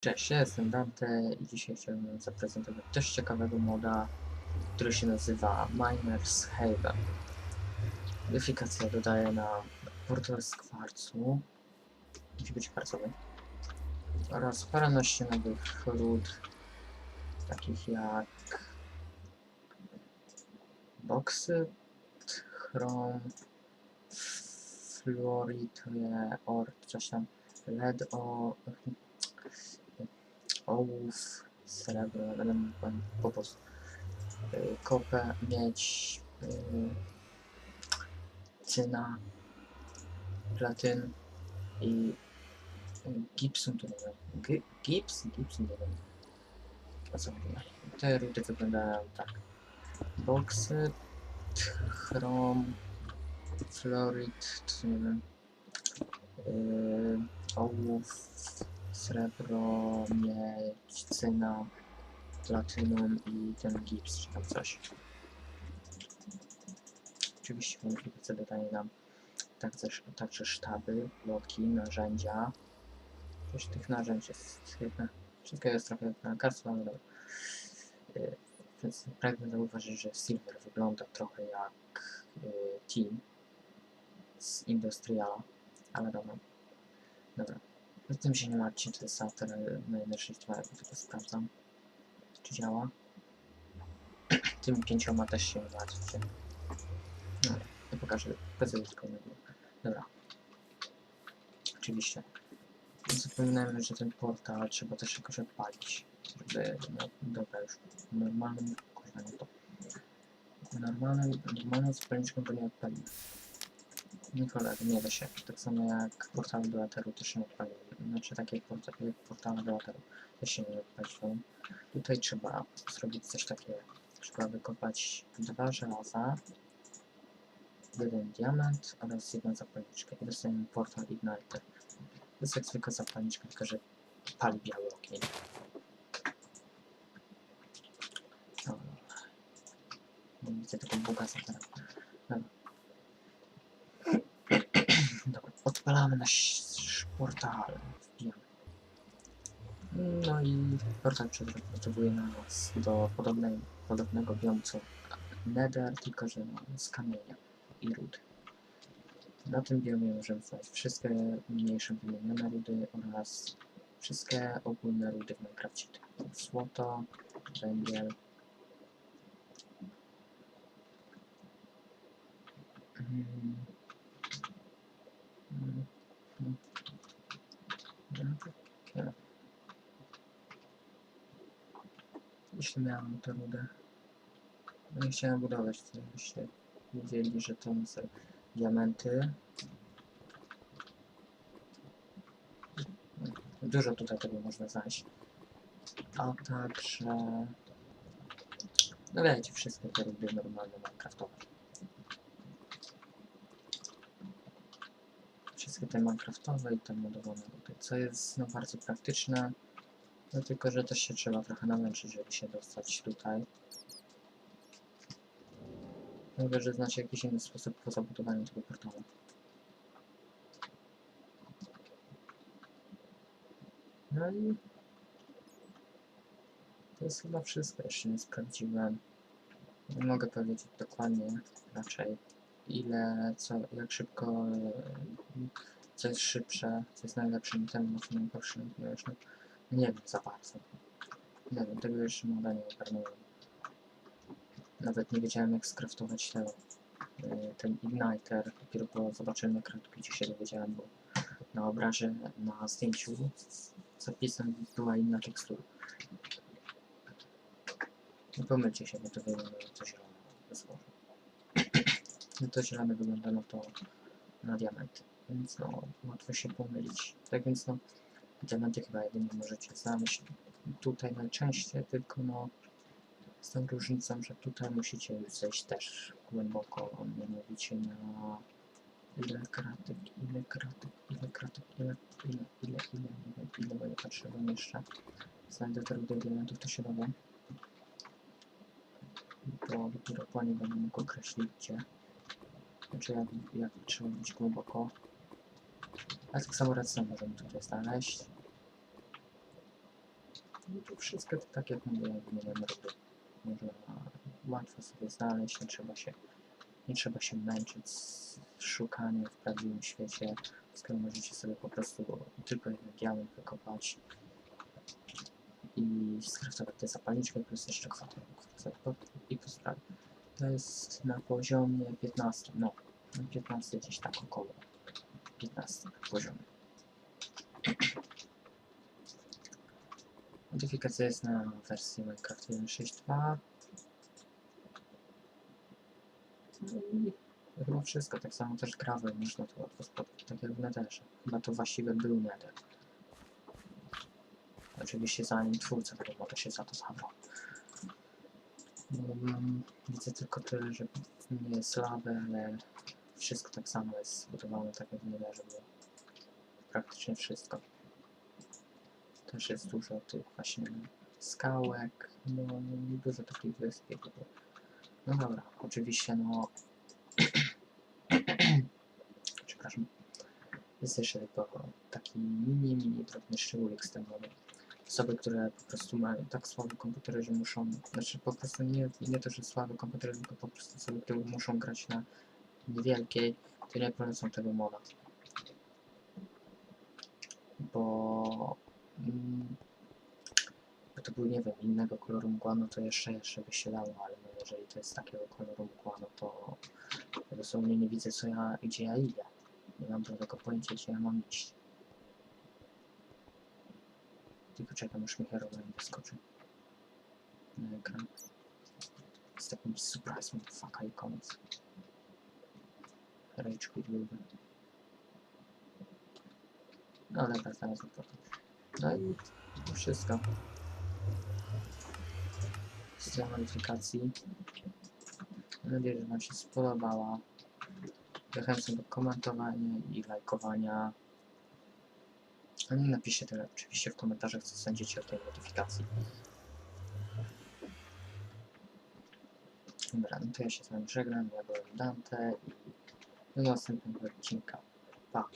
Cześć, jestem Dante i dzisiaj chciałbym zaprezentować dość ciekawego moda, który się nazywa Miners Haven. Modyfikacja dodaje nam portal z kwarcu, musi być kwarcowy, oraz paręnaście nowych ród, takich jak boksyt, chrom, fluorytuje, or, coś tam, led, o, ołów, srebro, element po prostu y, kopę, miedź, y, cyna, platyn i y, gipsum to nie Gips? Gipsum nie wiem. O co chodzi? Te rudy wyglądają tak. Boksyt, chrom, florid, to nie wiem. Yy, ołów, srebro, miedź, cyna, platynum i ten gips, czy tam coś. Oczywiście modyfikacja dodaje nam także, także sztaby, bloki, narzędzia. Coś tych narzędzi jest chyba, wszystko jest trochę na kartce, ale dobra. Yy, Więc pragnę zauważyć, że Silver wygląda trochę jak yy, Team z Industriala, ale dobra. Dobra. Z tym się nie martwcie, to jest after najlepszy ja tylko sprawdzam, czy działa. Tymi pięcioma też się nie martwcie. No, ja pokażę tylko Dobra. Oczywiście. Zapominajmy, że ten portal trzeba też jakoś odpalić, żeby, no dobra już, normalnym, kurwa nie to. Normalnym, normalną zapalniczką to nie odpalimy. Nie cholera, nie da się. Tak samo jak portal do Eteru też się nie odpalił. Znaczy takie jak portal, jak portal do Eteru też się nie odpalił. Tutaj trzeba zrobić coś takiego. Trzeba wykopać dwa żelaza, jeden diament oraz jedną zapalniczkę i dostajemy portal Igniter. To jest jak zwykła zapalniczka, tylko że pali biały ogień. Nie widzę tego bogasa teraz. Dobra. Dobra, odpalamy nasz portal. Wbijamy. No i portal przygotowuje nas do podobnej, podobnego biomu co Nether, tylko że z kamienia i ród. Na tym biomie możemy znaleźć wszystkie mniejsze wymienione rudy oraz wszystkie ogólne rudy w Minecrafcie. Złoto, węgiel, mm, mm. No, takie. Jeśli miałem tę rudę, no i chciałem budować, to żebyście wiedzieli, że to są diamenty. Dużo tutaj tego można znaleźć. A także... No wiecie, wszystkie te rudy normalne Minecraftowe. Wszystkie te Minecraftowe i te modowane rudy, co jest no bardzo praktyczne. No tylko, że też się trzeba trochę namęczyć, żeby się dostać tutaj. Mówię, że znacie jakiś inny sposób po zabudowaniu tego portalu. No i to jest chyba wszystko. Jeszcze nie sprawdziłem. Nie mogę powiedzieć dokładnie raczej ile, co, jak szybko, e, co jest szybsze, co jest najlepszym itemem, a co najgorszym. Nie, wiem za bardzo. Nie wiem, tego jeszcze moda nie ogarnąłem. Nawet nie wiedziałem jak skraftować ten, y, ten igniter. Dopiero po zobaczyłem na kratkicie się dowiedziałem, bo na obrazie, na zdjęciu zapisem była inna tekstura. Nie pomylcie się, bo to wygląda na to zielone. No to zielone wygląda na to na diamenty, więc no łatwo się pomylić. Tak więc no diamenty chyba jedynie możecie znaleźć tutaj najczęściej, tylko no z tą różnicą, że tutaj musicie już zejść też głęboko, mianowicie na ile kratek, ile kratek, ile kratek, ile, ile, ile, ile, nie wiem, ile, bo nie patrzyłem jeszcze. Znajdę te rudy diamentów, to się dowiem. Bo dopiero po nie będę mógł określić gdzie. Znaczy jak, jak trzeba być głęboko. A tak redstone możemy tutaj znaleźć. No to wszystko to tak jak mówię, nie wiem, robię. Można łatwo sobie znaleźć, nie trzeba się, nie trzeba się męczyć z szukaniem w prawdziwym świecie. Skoro możecie sobie po prostu tylko jednym diament wykopać i skraftować tę zapalniczkę plus jeszcze kwater i po sprawie. To jest na poziomie 15, no, na 15 gdzieś tak około 15 poziomie. Modyfikacja jest na wersji Minecraft 1.6.2 No i chyba wszystko, tak samo też gravel można tu łatwo spotkać, tak jak w Netherze. Chyba to właściwie był Nether. Oczywiście zanim twórca tego moda się za to zabrał. Um, widzę tylko tyle, że nie jest lawy, ale wszystko tak samo jest zbudowane tak jak Netherze było. Praktycznie wszystko. Też jest dużo tych właśnie skałek, no i dużo takich wysp. jakby. No dobra, oczywiście no... Przepraszam. Jest jeszcze tylko taki mini, mini drobny szczególik z tego. Osoby, które po prostu mają tak słabe komputery, że muszą, znaczy po prostu nie, nie to, że słabe komputery, tylko po prostu osoby, które muszą grać na niewielkiej, to nie polecą tego moda. Bo mm, by to był, nie wiem, innego koloru mgła, no to jeszcze, jeszcze by się dało, ale no jeżeli to jest takiego koloru mgła, no to dosłownie nie widzę, co ja, gdzie ja idę. Nie mam żadnego pojęcia, gdzie ja mam iść. Tylko czekam, aż mi Herobrine wyskoczy na ekran. Z takim surprise motherfucker i koniec. Quit lubię. No dobra, zaraz to. No i to wszystko. Z modyfikacji. Mam nadzieję, że Wam się spodobała. Zachęcam do komentowania i lajkowania. A nie napiszcie tyle oczywiście w komentarzach, co sądzicie o tej modyfikacji. Dobra, no to ja się z wami żegnam, ja byłem Dante i 那要身份的情感，吧。